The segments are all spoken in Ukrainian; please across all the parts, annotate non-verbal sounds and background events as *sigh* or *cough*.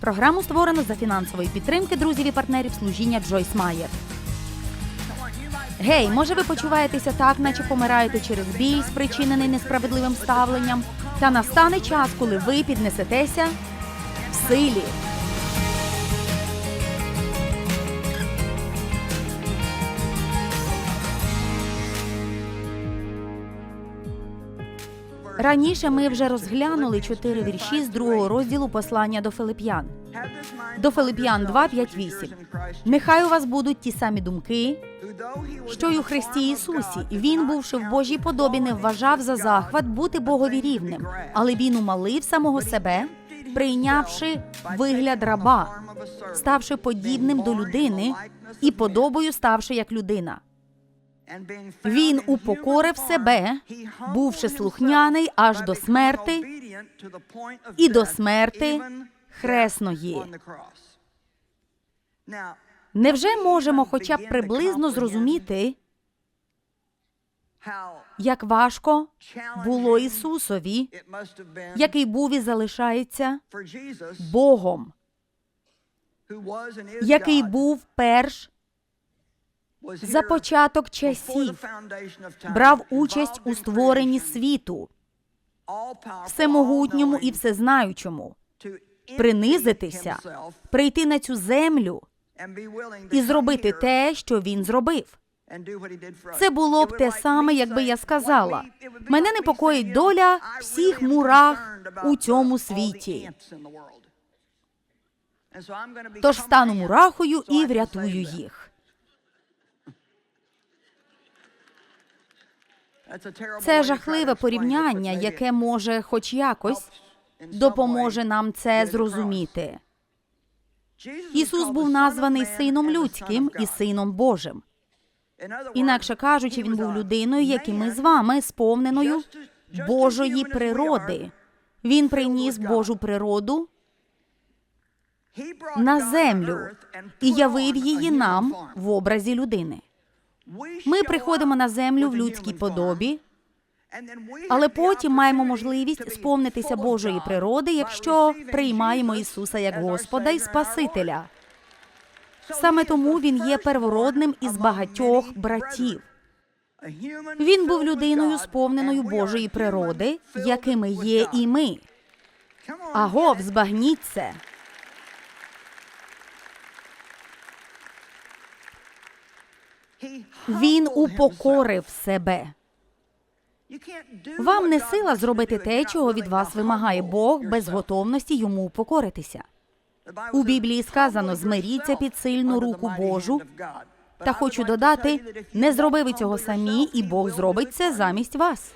Програму створено за фінансової підтримки друзів і партнерів служіння Джойс Майер. Гей, може ви почуваєтеся так, наче помираєте через бій, спричинений несправедливим ставленням? Та настане час, коли ви піднесетеся в силі. Раніше ми вже розглянули чотири вірші з другого розділу послання до Филип'ян. До Филип'ян 2, 5, 8. Нехай у вас будуть ті самі думки, що й у Христі Ісусі. Він, бувши в Божій подобі, не вважав за захват бути Богові рівним, але він умалив самого себе, прийнявши вигляд раба, ставши подібним до людини і подобою ставши як людина. Він упокорив себе, бувши слухняний аж до смерти і до смерти хресної. Невже можемо хоча б приблизно зрозуміти, як важко було Ісусові, який був і залишається Богом, який був перш за початок часів, брав участь у створенні світу, всемогутньому і всезнаючому, принизитися, прийти на цю землю і зробити те, що він зробив. Це було б те саме, якби я сказала. Мене непокоїть доля всіх мурах у цьому світі. Тож стану мурахою і врятую їх. Це жахливе порівняння, яке може, хоч якось, допоможе нам це зрозуміти. Ісус був названий сином людським і сином Божим. Інакше кажучи, він був людиною, як і ми з вами, сповненою Божої природи. Він приніс Божу природу на землю і явив її нам в образі людини. Ми приходимо на землю в людській подобі, але потім маємо можливість сповнитися Божої природи, якщо приймаємо Ісуса як Господа і Спасителя. Саме тому він є первородним із багатьох братів. Він був людиною, сповненою Божої природи, якими є і ми. Агов, збагніть це. Він упокорив себе. Вам не сила зробити те, чого від вас вимагає Бог без готовності йому упокоритися. У Біблії сказано: змиріться під сильну руку Божу. Та хочу додати, не зроби ви цього самі, і Бог зробить це замість вас.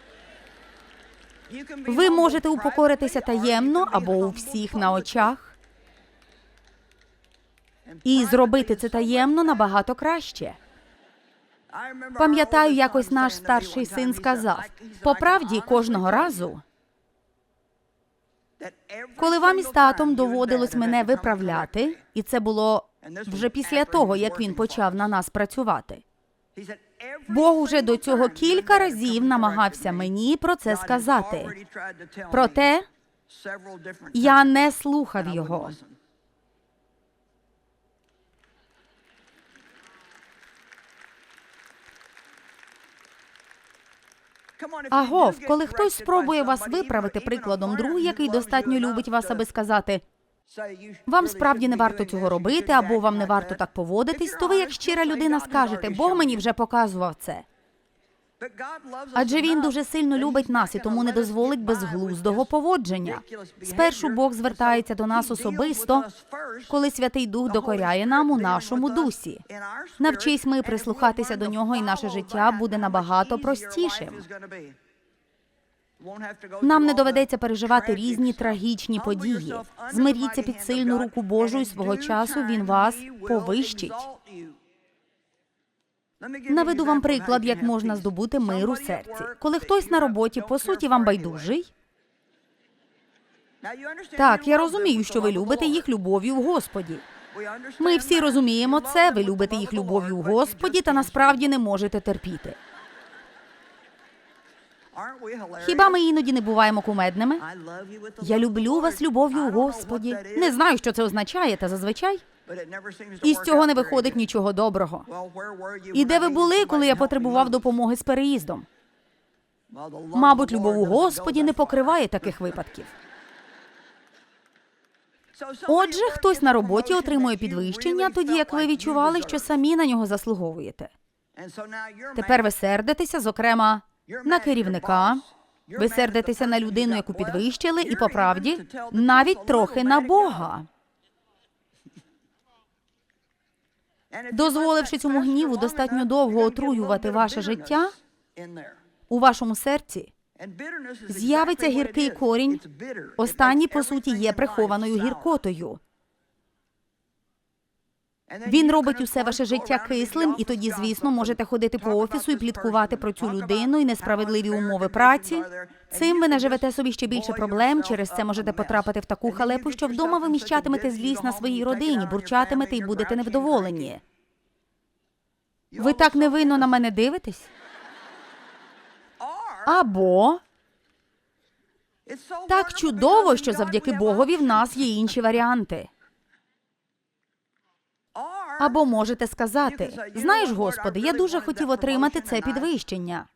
Ви можете упокоритися таємно або у всіх на очах. І зробити це таємно набагато краще. Пам'ятаю, якось наш старший син сказав: по правді кожного разу, коли вам із татом доводилось мене виправляти, і це було вже після того, як він почав на нас працювати. Бог уже до цього кілька разів намагався мені про це сказати. Проте я не слухав його. Агов, коли хтось спробує вас виправити прикладом друг, який достатньо любить вас, аби сказати вам справді не варто цього робити, або вам не варто так поводитись, то ви, як щира людина, скажете, Бог мені вже показував це. Адже він дуже сильно любить нас і тому не дозволить безглуздого поводження. Спершу Бог звертається до нас особисто, коли Святий Дух докоряє нам у нашому дусі. Навчись ми прислухатися до нього, і наше життя буде набагато простішим. Нам не доведеться переживати різні трагічні події. Змиріться під сильну руку Божу, і свого часу він вас повищить. Наведу вам приклад, як можна здобути мир у серці. Коли хтось на роботі, по суті, вам байдужий. Так, я розумію, що ви любите їх любов'ю в Господі. Ми всі розуміємо це. Ви любите їх любов'ю в Господі, та насправді не можете терпіти. Хіба ми іноді не буваємо кумедними? Я люблю вас любов'ю у Господі. Не знаю, що це означає, та зазвичай із цього не виходить нічого доброго. І де ви були, коли я потребував допомоги з переїздом? Мабуть, любов у Господі не покриває таких випадків. *laughs* Отже, хтось на роботі отримує підвищення, тоді як ви відчували, що самі на нього заслуговуєте. Тепер ви сердитеся, зокрема, на керівника. Ви сердитеся на людину, яку підвищили, і по правді навіть трохи на Бога. Дозволивши цьому гніву достатньо довго отруювати ваше життя у вашому серці, з'явиться гіркий корінь. Останній, по суті, є прихованою гіркотою. Він робить усе ваше життя кислим, і тоді, звісно, можете ходити по офісу і пліткувати про цю людину і несправедливі умови праці. Цим ви наживете собі ще більше проблем. Через це можете потрапити в таку халепу, що вдома ви міщатимете злість на своїй родині, бурчатимете і будете невдоволені. Ви так невинно на мене дивитесь? Або так чудово, що завдяки Богові в нас є інші варіанти. Або можете сказати: знаєш, Господи, я дуже хотів отримати це підвищення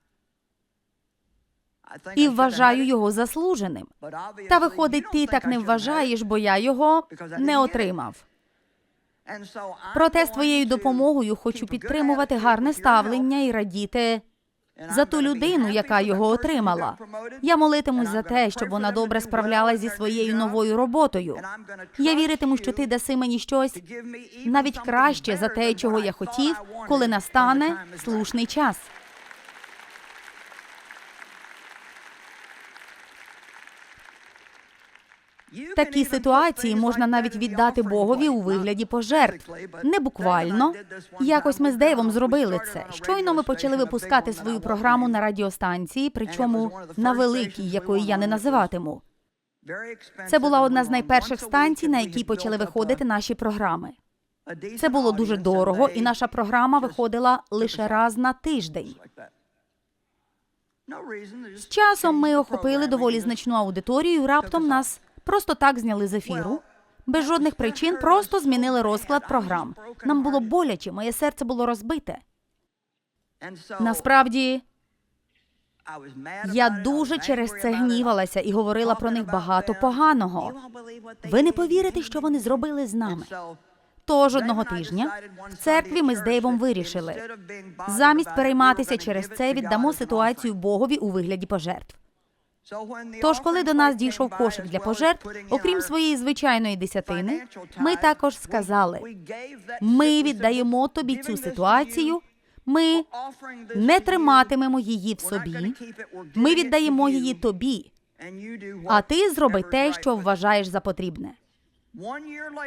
і вважаю його заслуженим. Та виходить, ти так не вважаєш, бо я його не отримав. Проте з твоєю допомогою хочу підтримувати гарне ставлення і радіти за ту людину, яка його отримала. Я молитимусь за те, щоб вона добре справлялась зі своєю новою роботою. Я віритиму, що ти даси мені щось навіть краще за те, чого я хотів, коли настане слушний час. Такі ситуації можна навіть віддати Богові у вигляді пожертв. Не буквально. Якось ми з Дейвом зробили це. Щойно ми почали випускати свою програму на радіостанції, причому на великій, якої я не називатиму. Це була одна з найперших станцій, на якій почали виходити наші програми. Це було дуже дорого, і наша програма виходила лише раз на тиждень. З часом ми охопили доволі значну аудиторію. Раптом нас просто так зняли з ефіру. Без жодних причин просто змінили розклад програм. Нам було боляче, моє серце було розбите. Насправді, я дуже через це гнівалася і говорила про них багато поганого. Ви не повірите, що вони зробили з нами. Тож одного тижня в церкві ми з Дейвом вирішили замість перейматися через це, віддамо ситуацію Богові у вигляді пожертв. Тож, коли до нас дійшов кошик для пожертв, окрім своєї звичайної десятини, ми також сказали: ми віддаємо тобі цю ситуацію. Ми не триматимемо її в собі. Ми віддаємо її тобі. А ти зроби те, що вважаєш за потрібне.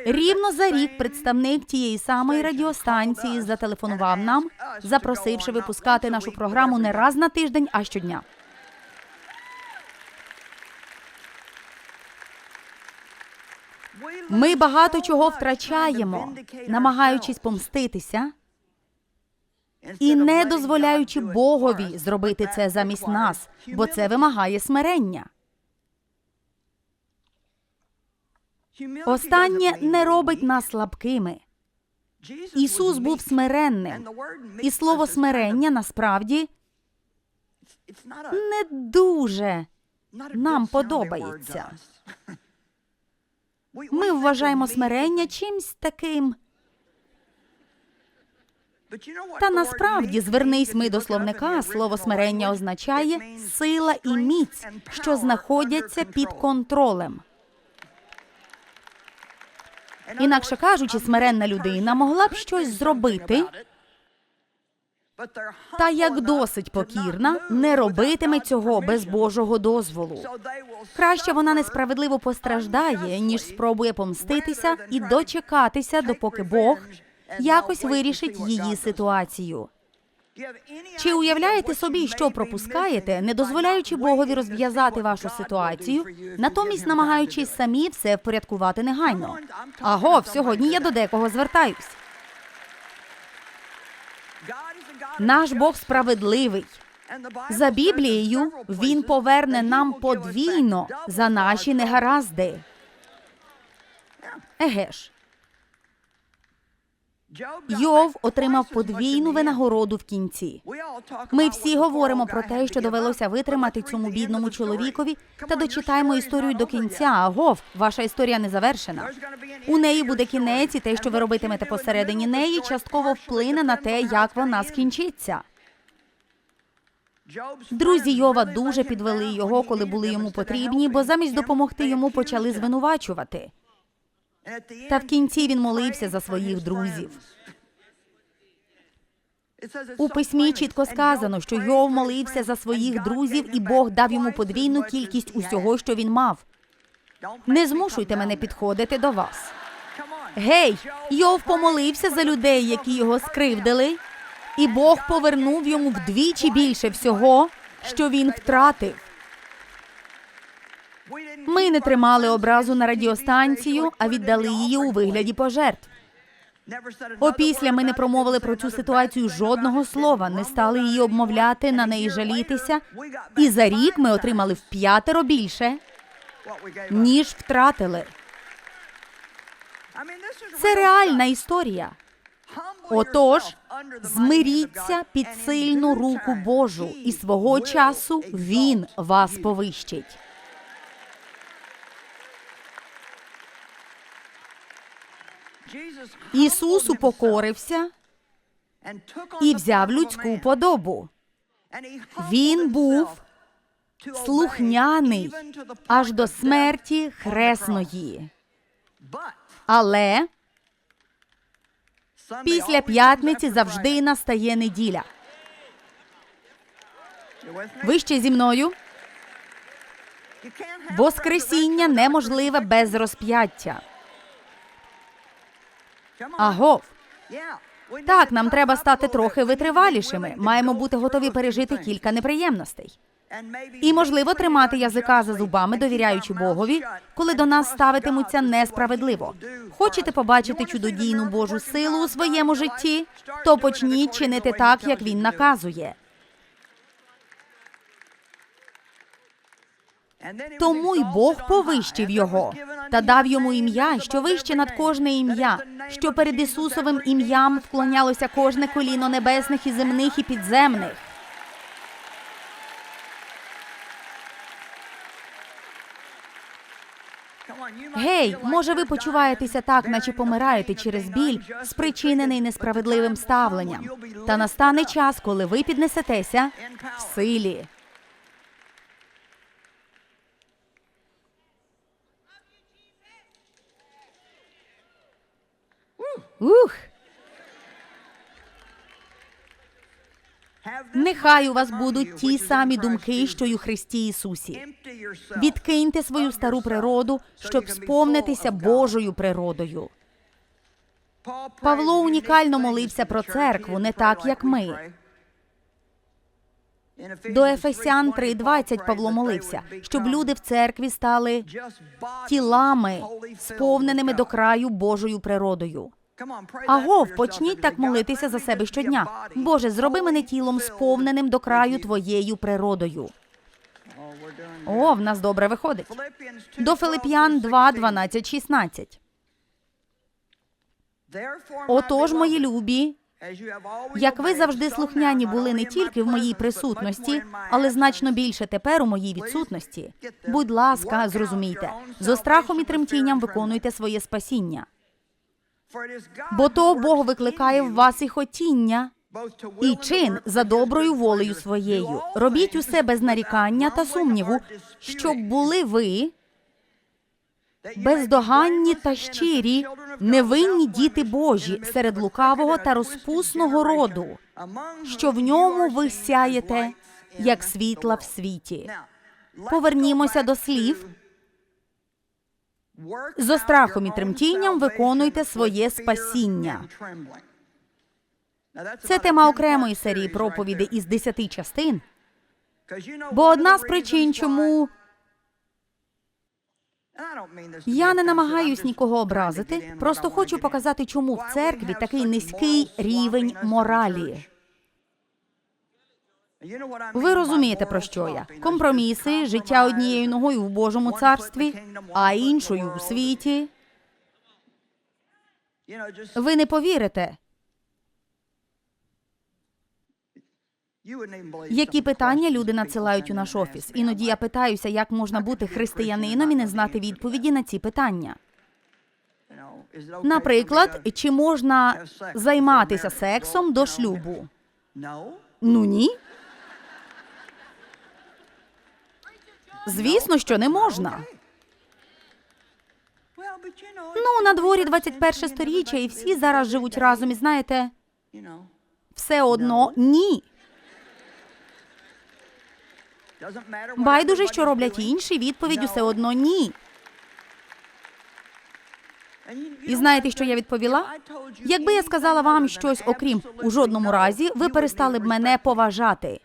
Рівно за рік представник тієї самої радіостанції зателефонував нам, запросивши випускати нашу програму не раз на тиждень, а щодня. Ми багато чого втрачаємо, намагаючись помститися і не дозволяючи Богові зробити це замість нас, бо це вимагає смирення. Останнє не робить нас слабкими. Ісус був смиренним, і слово смирення насправді не дуже нам подобається. *laughs* Ми вважаємо смирення чимсь таким. Та насправді звернись ми до словника. Слово смирення означає сила і міць, що знаходяться під контролем. Інакше кажучи, смиренна людина могла б щось зробити, та як досить покірна, не робитиме цього без Божого дозволу. Краще вона несправедливо постраждає, ніж спробує помститися і дочекатися, допоки Бог якось вирішить її ситуацію. Чи уявляєте собі, що пропускаєте, не дозволяючи Богові розв'язати вашу ситуацію, натомість намагаючись самі все впорядкувати негайно? Аго, сьогодні я до декого звертаюсь. Наш Бог справедливий. За Біблією він поверне нам подвійно за наші негаразди. Еге ж, Йов отримав подвійну винагороду в кінці. Ми всі говоримо про те, що довелося витримати цьому бідному чоловікові, та дочитаємо історію до кінця. Агов, ваша історія не завершена. У неї буде кінець, і те, що ви робитимете посередині неї, частково вплине на те, як вона скінчиться. Друзі Йова дуже підвели його, коли були йому потрібні, бо замість допомогти йому почали звинувачувати. Та в кінці він молився за своїх друзів. У письмі чітко сказано, що Йов молився за своїх друзів, і Бог дав йому подвійну кількість усього, що він мав. Не змушуйте мене підходити до вас. Гей, Йов помолився за людей, які його скривдили, і Бог повернув йому вдвічі більше всього, що він втратив. Ми не тримали образу на радіостанцію, а віддали її у вигляді пожертв. Опісля ми не промовили про цю ситуацію жодного слова, не стали її обмовляти, на неї жалітися. І за рік ми отримали в п'ятеро більше, ніж втратили. Це реальна історія. Отож, змиріться під сильну руку Божу, і свого часу він вас повищить. Ісус упокорився і взяв людську подобу. Він був слухняний аж до смерті хресної. Але після п'ятниці завжди настає неділя. Ви ще зі мною? Воскресіння неможливе без розп'яття. Агов. Так, нам треба стати трохи витривалішими. Маємо бути готові пережити кілька неприємностей. І, можливо, тримати язика за зубами, довіряючи Богові, коли до нас ставитимуться несправедливо. Хочете побачити чудодійну Божу силу у своєму житті? То почніть чинити так, як він наказує. Тому й Бог повищив його та дав йому ім'я, що вище над кожне ім'я, що перед Ісусовим ім'ям вклонялося кожне коліно небесних і земних і підземних. Гей, може, ви почуваєтеся так, наче помираєте через біль, спричинений несправедливим ставленням. Та настане час, коли ви піднесетеся в силі. Ух! Нехай у вас будуть ті самі думки, що й у Христі Ісусі. Відкиньте свою стару природу, щоб сповнитися Божою природою. Павло унікально молився про церкву, не так, як ми. До Ефесян 3.20 Павло молився, щоб люди в церкві стали тілами, сповненими до краю Божою природою. Агов, почніть так молитися за себе щодня. Боже, зроби мене тілом сповненим до краю твоєю природою. О, в нас добре виходить. До Филип'ян 2, 12, 16. Отож, мої любі, як ви завжди слухняні були не тільки в моїй присутності, але значно більше тепер у моїй відсутності. Будь ласка, зрозумійте, зо страхом і тремтінням виконуйте своє спасіння. Бо то Бог викликає в вас і хотіння, і чин за доброю волею своєю. Робіть усе без нарікання та сумніву, щоб були ви бездоганні та щирі, невинні діти Божі серед лукавого та розпусного роду, що в ньому ви сяєте, як світла в світі. Повернімося до слів. Зо страхом і тремтінням виконуйте своє спасіння. Це тема окремої серії проповідей із десяти частин. Бо одна з причин, чому я не намагаюсь нікого образити, просто хочу показати, чому в церкві такий низький рівень моралі. Ви розумієте, про що я? Компроміси, життя однією ногою в Божому царстві, а іншою у світі. Ви не повірите, які питання люди надсилають у наш офіс. Іноді я питаюся, як можна бути християнином і не знати відповіді на ці питання. Наприклад, чи можна займатися сексом до шлюбу? Ну ні. Звісно, що не можна. Ну, на дворі 21 сторіччя, і всі зараз живуть разом, і знаєте, все одно ні. Байдуже, що роблять інші, відповідь усе одно ні. І знаєте, що я відповіла? Якби я сказала вам щось, окрім у жодному разі, ви перестали б мене поважати.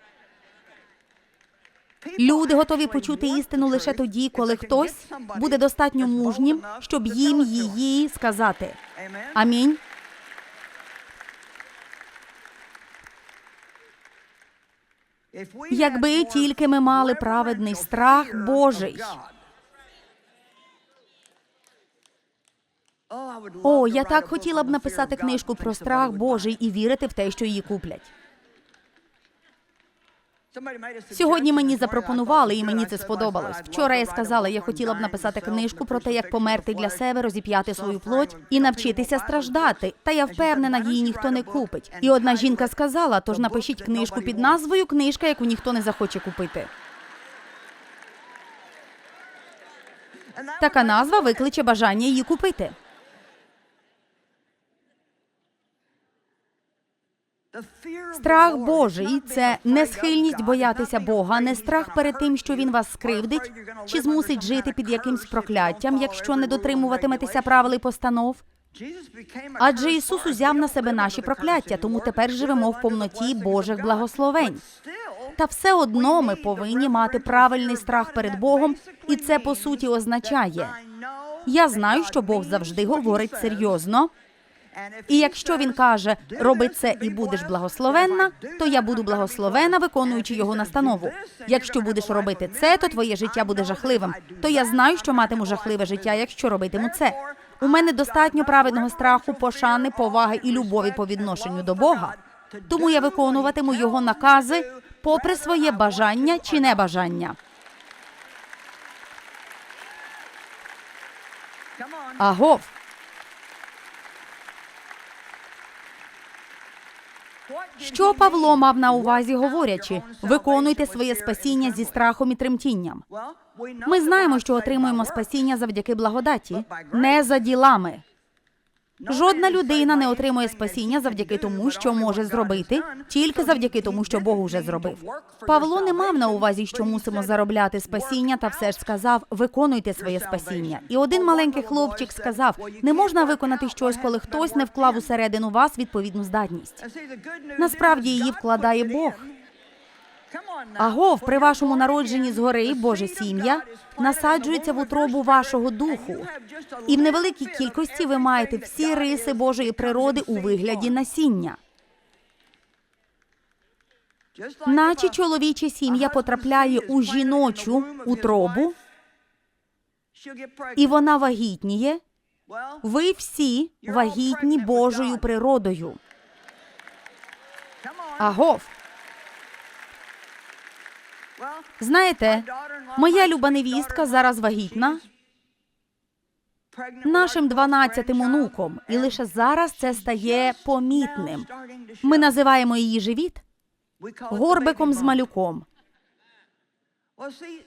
Люди готові почути істину лише тоді, коли хтось буде достатньо мужнім, щоб їм її сказати. Амінь. Якби тільки ми мали праведний страх Божий. О, я так хотіла б написати книжку про страх Божий і вірити в те, що її куплять. Сьогодні мені запропонували, і мені це сподобалось. Вчора я сказала, я хотіла б написати книжку про те, як померти для себе, розіп'яти свою плоть і навчитися страждати. Та я впевнена, її ніхто не купить. І одна жінка сказала: тож напишіть книжку під назвою Книжка, яку ніхто не захоче купити. Така назва викличе бажання її купити. Страх Божий це не схильність боятися Бога, не страх перед тим, що він вас скривдить, чи змусить жити під якимсь прокляттям, якщо не дотримуватиметеся правил і постанов. Адже Ісус узяв на себе наші прокляття, тому тепер живемо в повноті Божих благословень. Та все одно ми повинні мати правильний страх перед Богом, і це по суті означає: я знаю, що Бог завжди говорить серйозно. І якщо він каже роби це і будеш благословенна, то я буду благословена, виконуючи його настанову. Якщо будеш робити це, то твоє життя буде жахливим. То я знаю, що матиму жахливе життя, якщо робитиму це. У мене достатньо праведного страху, пошани, поваги і любові по відношенню до Бога. Тому я виконуватиму його накази попри своє бажання чи небажання. Агов. Що Павло мав на увазі, говорячи, виконуйте своє спасіння зі страхом і тремтінням. Ми знаємо, що отримуємо спасіння завдяки благодаті, не за ділами. Жодна людина не отримує спасіння завдяки тому, що може зробити, тільки завдяки тому, що Бог уже зробив. Павло не мав на увазі, що мусимо заробляти спасіння, та все ж сказав: виконуйте своє спасіння. І один маленький хлопчик сказав: не можна виконати щось, коли хтось не вклав усередину вас відповідну здатність. Насправді її вкладає Бог. Агов, при вашому народженні згори Боже сім'я насаджується в утробу вашого духу, і в невеликій кількості ви маєте всі риси Божої природи у вигляді насіння. Наче чоловіча сім'я потрапляє у жіночу утробу, і вона вагітніє. Ви всі вагітні Божою природою. Агов. Знаєте, моя люба невістка зараз вагітна нашим 12-тим онуком, і лише зараз це стає помітним. Ми називаємо її живіт горбиком з малюком.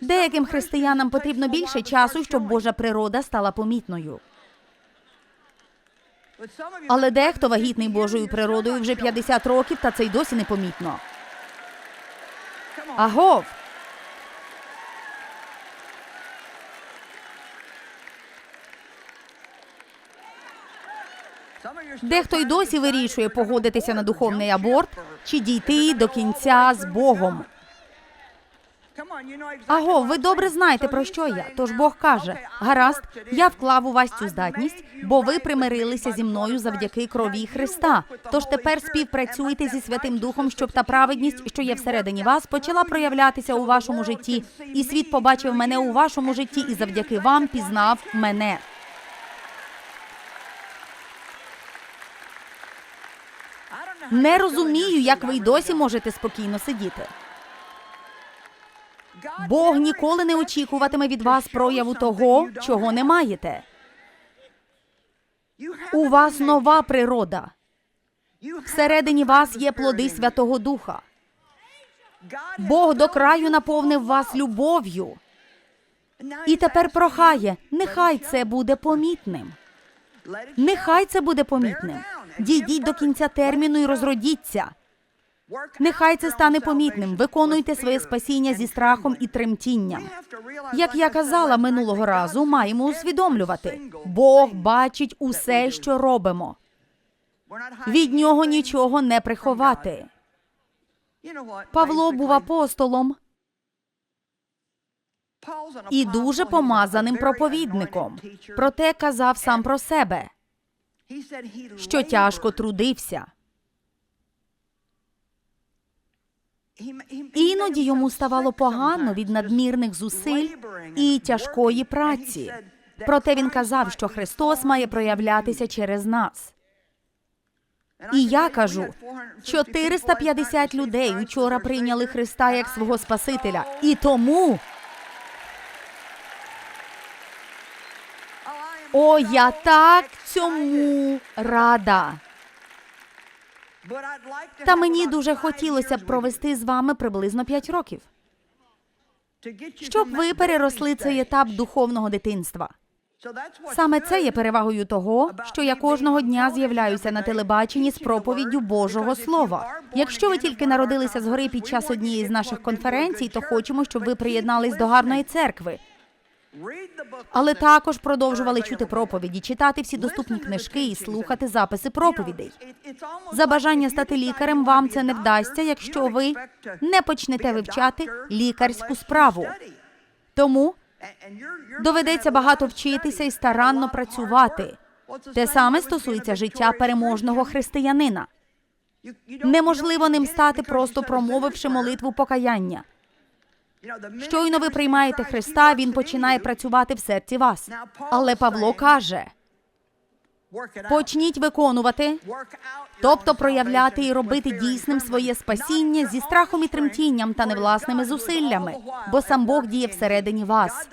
Деяким християнам потрібно більше часу, щоб Божа природа стала помітною. Але дехто вагітний Божою природою вже 50 років, та це й досі непомітно. Агов! Дехто й досі вирішує погодитися на духовний аборт чи дійти до кінця з Богом. Аго, ви добре знаєте про що я. Тож Бог каже: гаразд, я вклав у вас цю здатність, бо ви примирилися зі мною завдяки крові Христа. Тож тепер співпрацюйте зі Святим Духом, щоб та праведність, що є всередині вас, почала проявлятися у вашому житті, і світ побачив мене у вашому житті, і завдяки вам пізнав мене. Не розумію, як ви й досі можете спокійно сидіти. Бог ніколи не очікуватиме від вас прояву того, чого не маєте. У вас нова природа. Всередині вас є плоди Святого Духа. Бог до краю наповнив вас любов'ю. І тепер прохає, нехай це буде помітним. Нехай це буде помітним. Дійдіть до кінця терміну і розродіться. Нехай це стане помітним. Виконуйте своє спасіння зі страхом і тремтінням. Як я казала минулого разу, маємо усвідомлювати. Бог бачить усе, що робимо. Від нього нічого не приховати. Павло був апостолом і дуже помазаним проповідником. Проте казав сам про себе, що тяжко трудився. Іноді йому ставало погано від надмірних зусиль і тяжкої праці. Проте він казав, що Христос має проявлятися через нас. І я кажу, 450 людей учора прийняли Христа як свого Спасителя. І тому о, я так цьому рада. Та мені дуже хотілося б провести з вами приблизно 5 років, щоб ви переросли цей етап духовного дитинства. Саме це є перевагою того, що я кожного дня з'являюся на телебаченні з проповіддю Божого Слова. Якщо ви тільки народилися згори під час однієї з наших конференцій, то хочемо, щоб ви приєднались до гарної церкви. Але також продовжували чути проповіді, читати всі доступні книжки і слухати записи проповідей. За бажання стати лікарем вам це не вдасться, якщо ви не почнете вивчати лікарську справу. Тому доведеться багато вчитися і старанно працювати. Те саме стосується життя переможного християнина. Неможливо ним стати, просто промовивши молитву покаяння. Щойно ви приймаєте Христа, він починає працювати в серці вас. Але Павло каже: почніть виконувати, тобто проявляти і робити дійсним своє спасіння зі страхом і тремтінням та невласними зусиллями, бо сам Бог діє всередині вас.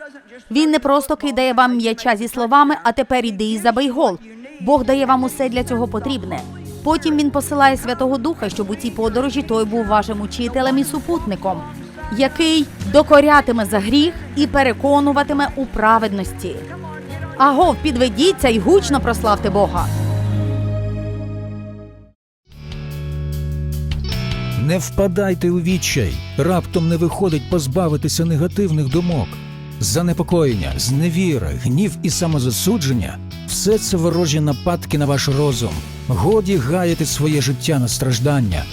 Він не просто кидає вам м'яча зі словами, а тепер іди і забий гол. Бог дає вам усе для цього потрібне. Потім він посилає Святого Духа, щоб у цій подорожі той був вашим учителем і супутником, який докорятиме за гріх і переконуватиме у праведності. Агов, підведіться і гучно прославте Бога. Не впадайте у відчай, раптом не виходить позбавитися негативних думок. Занепокоєння, зневіра, гнів і самозасудження все це ворожі нападки на ваш розум. Годі гаяти своє життя на страждання.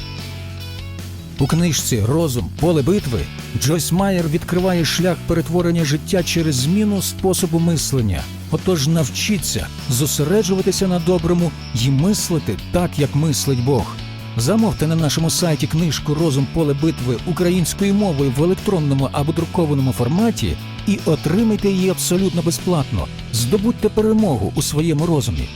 У книжці Розум поле битви Джойс Майер відкриває шлях перетворення життя через зміну способу мислення. Отож навчіться зосереджуватися на доброму і мислити так, як мислить Бог. Замовте на нашому сайті книжку Розум поле битви українською мовою в електронному або друкованому форматі і отримайте її абсолютно безплатно. Здобудьте перемогу у своєму розумі.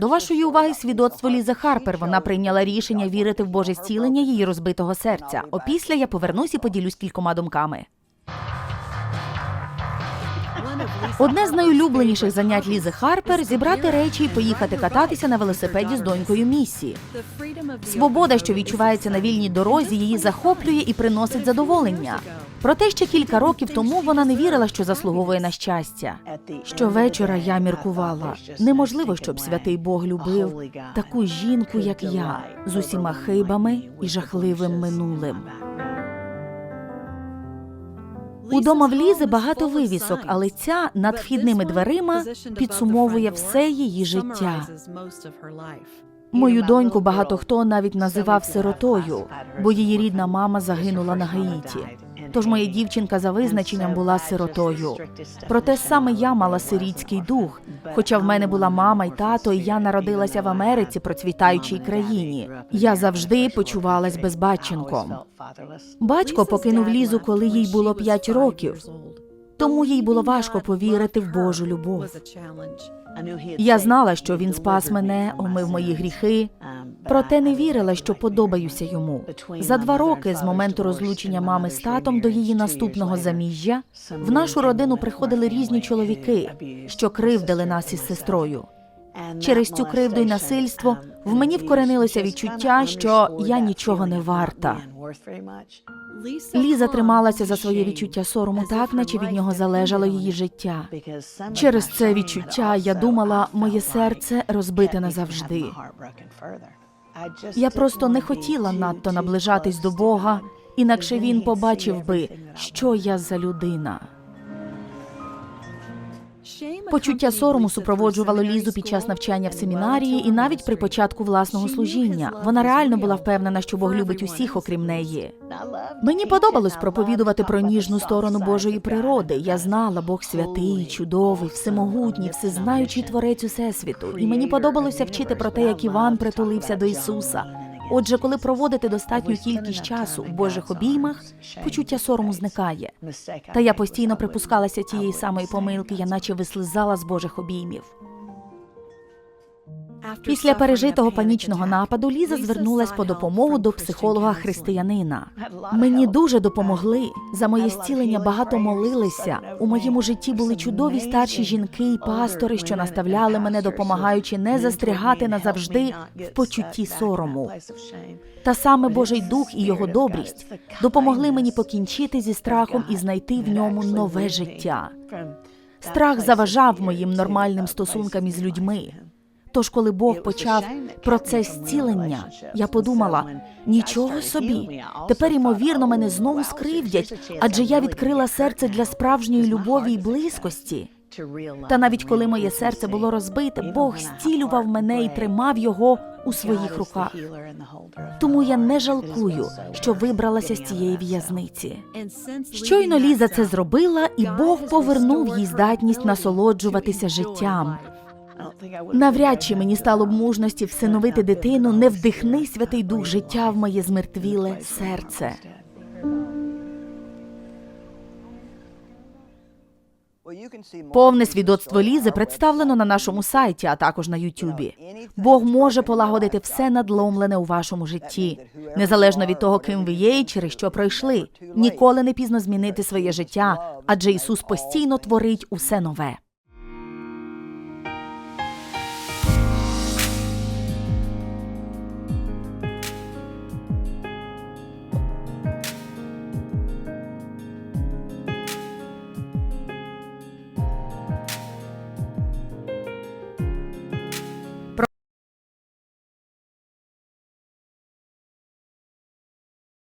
До вашої уваги свідоцтво Лізи Харпер. Вона прийняла рішення вірити в Боже зцілення її розбитого серця. Опісля я повернусь і поділюсь кількома думками. Одне з найулюбленіших занять Лізи Харпер зібрати речі і поїхати кататися на велосипеді з донькою Міссі. Свобода, що відчувається на вільній дорозі, її захоплює і приносить задоволення. Проте ще кілька років тому вона не вірила, що заслуговує на щастя. Щовечора я міркувала. Неможливо, щоб святий Бог любив таку жінку, як я, з усіма хибами і жахливим минулим. Удома в Лізи багато вивісок, але ця над вхідними дверима підсумовує все її життя. Мою доньку багато хто навіть називав сиротою, бо її рідна мама загинула на Гаїті. Тож моя дівчинка за визначенням була сиротою. Проте саме я мала сирітський дух. Хоча в мене була мама й тато, і я народилася в Америці, процвітаючій країні. Я завжди почувалась безбатченком. Батько покинув лізу, коли їй було 5 років. Тому їй було важко повірити в Божу любов. Я знала, що він спас мене, омив мої гріхи, проте не вірила, що подобаюся йому. За два роки з моменту розлучення мами з татом до її наступного заміжжя в нашу родину приходили різні чоловіки, що кривдили нас із сестрою. Через цю кривду й насильство в мені вкоренилося відчуття, що я нічого не варта. Ліза трималася за своє відчуття сорому так, наче від нього залежало її життя. Через це відчуття я думала, моє серце розбите назавжди. Я просто не хотіла надто наближатись до Бога, інакше він побачив би, що я за людина. Почуття сорому супроводжувало Лізу під час навчання в семінарії і навіть при початку власного служіння. Вона реально була впевнена, що Бог любить усіх, окрім неї. Мені подобалось проповідувати про ніжну сторону Божої природи. Я знала, Бог святий, чудовий, всемогутній, всезнаючий творець усесвіту. І мені подобалося вчити про те, як Іван притулився до Ісуса. Отже, коли проводити достатню кількість часу в Божих обіймах, почуття сорому зникає. Та я постійно припускалася тієї самої помилки, я наче вислизала з Божих обіймів. Після пережитого панічного нападу Ліза звернулась по допомогу до психолога-християнина. Мені дуже допомогли. За моє зцілення багато молилися. У моєму житті були чудові старші жінки і пастори, що наставляли мене, допомагаючи не застрягати назавжди в почутті сорому. Та саме Божий дух і його добрість допомогли мені покінчити зі страхом і знайти в ньому нове життя. Страх заважав моїм нормальним стосункам із людьми. Тож, коли Бог почав процес зцілення, я подумала: нічого собі, тепер ймовірно мене знову скривдять, адже я відкрила серце для справжньої любові і близькості. Та навіть коли моє серце було розбите, Бог зцілював мене і тримав його у своїх руках. Тому я не жалкую, що вибралася з цієї в'язниці. Щойно Ліза це зробила, і Бог повернув їй здатність насолоджуватися життям. Навряд чи мені стало б мужності всиновити дитину, не вдихни святий дух життя в моє змертвіле серце. Повне свідоцтво Лізи представлено на нашому сайті, а також на Ютубі. Бог може полагодити все надломлене у вашому житті, незалежно від того, ким ви є і через що пройшли. Ніколи не пізно змінити своє життя, адже Ісус постійно творить усе нове.